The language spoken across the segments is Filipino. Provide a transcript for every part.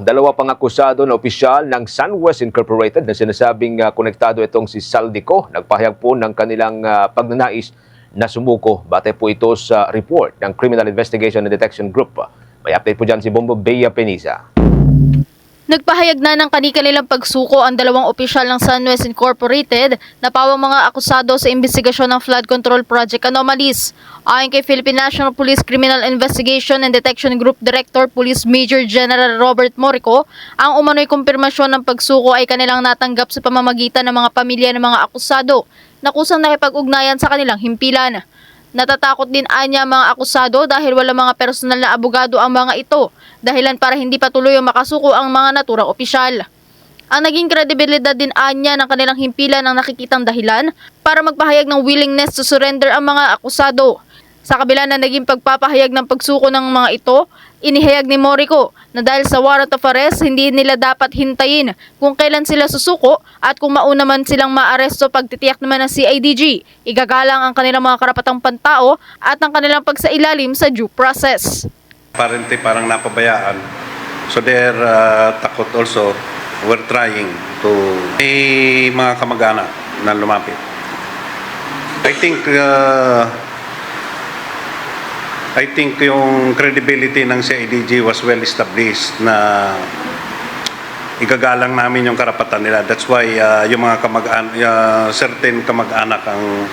Dalawa pang akusado na opisyal ng SunWest Incorporated na sinasabing ah, konektado itong si Saldico nagpahayag po ng kanilang ah, pagnanais na sumuko. Bate po ito sa report ng Criminal Investigation and Detection Group. May update po dyan si Bombo Bea Peniza. Nagpahayag na ng kanilang pagsuko ang dalawang opisyal ng SunWest Incorporated na pawang mga akusado sa investigasyon ng flood control project anomalies. Ayon kay Philippine National Police Criminal Investigation and Detection Group Director Police Major General Robert Morico, ang umano'y kumpirmasyon ng pagsuko ay kanilang natanggap sa pamamagitan ng mga pamilya ng mga akusado na kusang nakipag-ugnayan sa kanilang himpilan. Natatakot din anya mga akusado dahil wala mga personal na abogado ang mga ito, dahilan para hindi patuloy makasuko ang mga naturang opisyal. Ang naging kredibilidad din anya ng kanilang himpilan ang nakikitang dahilan para magpahayag ng willingness to surrender ang mga akusado. Sa kabila na naging pagpapahayag ng pagsuko ng mga ito, inihayag ni Morico na dahil sa warrant of arrest, hindi nila dapat hintayin kung kailan sila susuko at kung mauna man silang maaresto pagtitiyak naman ng CIDG. Igagalang ang kanilang mga karapatang pantao at ang kanilang pagsailalim sa due process. Apparently parang napabayaan. So they're uh, takot also. We're trying to may mga kamag-anak na lumapit. I think uh, I think yung credibility ng CIDG was well established na igagalang namin yung karapatan nila. That's why uh, yung mga kamag-anak, uh, certain kamag-anak ang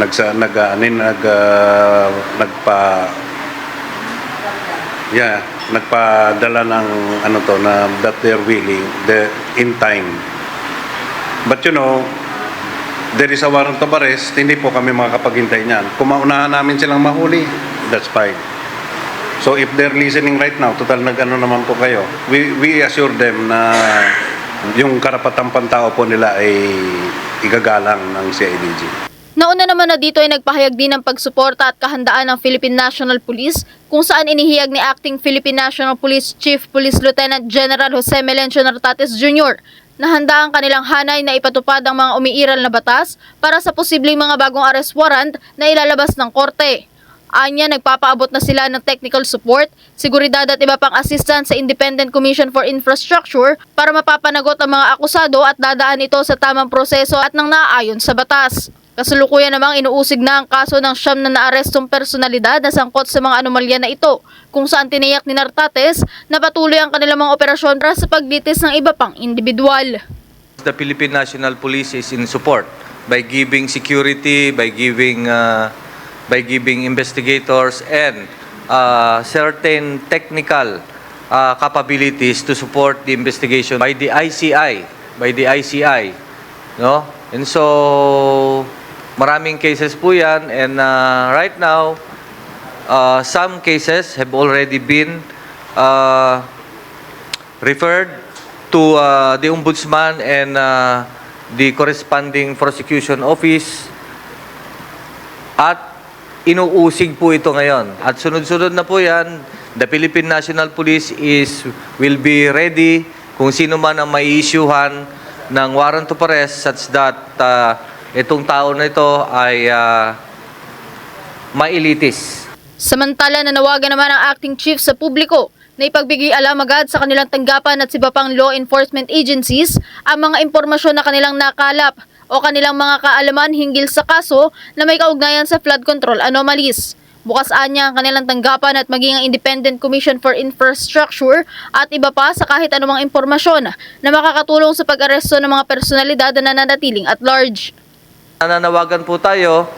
nagsa nag anin nag uh, nagpa yeah nagpadala ng ano to na that they're willing the in time. But you know there is a warrant of arrest hindi po kami makakapaghintay niyan. Kung maunahan namin silang mahuli that's fine so if they're listening right now total nag-ano naman po kayo we we assure them na yung karapatang pantao po nila ay igagalang ng CIDG Nauna naman na dito ay nagpahayag din ng pagsuporta at kahandaan ng Philippine National Police kung saan inihiyag ni Acting Philippine National Police Chief Police Lieutenant General Jose Melencio Nartates Jr. na handa ang kanilang hanay na ipatupad ang mga umiiral na batas para sa posibleng mga bagong arrest warrant na ilalabas ng korte. Anya, nagpapaabot na sila ng technical support, seguridad at iba pang assistance sa Independent Commission for Infrastructure para mapapanagot ang mga akusado at dadaan ito sa tamang proseso at nang naaayon sa batas. Kasalukuyan namang inuusig na ang kaso ng siyam na naarestong personalidad na sangkot sa mga anomalya na ito, kung saan tiniyak ni Nartates na patuloy ang kanilang mga operasyon para sa paglitis ng iba pang individual. The Philippine National Police is in support by giving security, by giving uh, by giving investigators and uh, certain technical uh, capabilities to support the investigation by the ICI, by the ICI, no? And so maraming cases po 'yan and uh, right now uh, some cases have already been uh, referred to uh, the ombudsman and uh, the corresponding prosecution office at inuusig po ito ngayon. At sunod-sunod na po yan, the Philippine National Police is will be ready kung sino man ang may issuehan ng warrant of arrest such that uh, itong tao na ito ay uh, mailitis. Samantala, nanawagan naman ang acting chief sa publiko na ipagbigay alam agad sa kanilang tanggapan at iba pang law enforcement agencies ang mga impormasyon na kanilang nakalap o kanilang mga kaalaman hinggil sa kaso na may kaugnayan sa flood control anomalies. Bukas anya ang kanilang tanggapan at maging ang Independent Commission for Infrastructure at iba pa sa kahit anumang impormasyon na makakatulong sa pag-aresto ng mga personalidad na nananatiling at large. Nananawagan po tayo,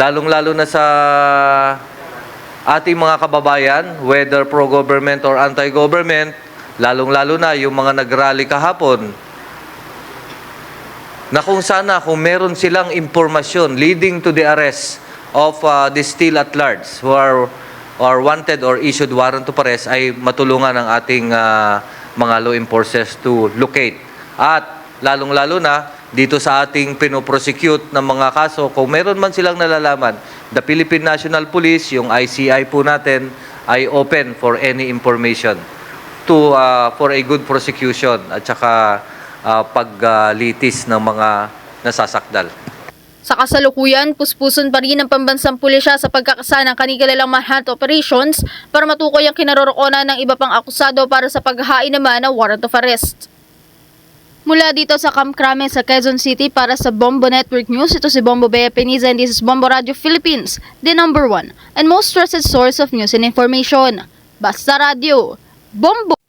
lalong-lalo na sa ating mga kababayan, whether pro-government or anti-government, lalong-lalo na yung mga nag-rally kahapon, na kung sana kung meron silang impormasyon leading to the arrest of uh, the still at large who are or wanted or issued warrant of arrest ay matulungan ng ating uh, mga law enforcers to locate. At lalong-lalo na dito sa ating pinoprosecute ng mga kaso, kung meron man silang nalalaman, the Philippine National Police, yung ICI po natin, ay open for any information to uh, for a good prosecution at saka uh, paglitis ng mga nasasakdal. Sa kasalukuyan, puspuson pa rin ng pambansang pulisya sa pagkakasa ng kanikilalang manhunt operations para matukoy ang kinaroroonan ng iba pang akusado para sa paghahain naman ng warrant of arrest. Mula dito sa Camp Crame sa Quezon City para sa Bombo Network News, ito si Bombo Bea Peniza and this is Bombo Radio Philippines, the number one and most trusted source of news and information. Basta Radio, Bombo!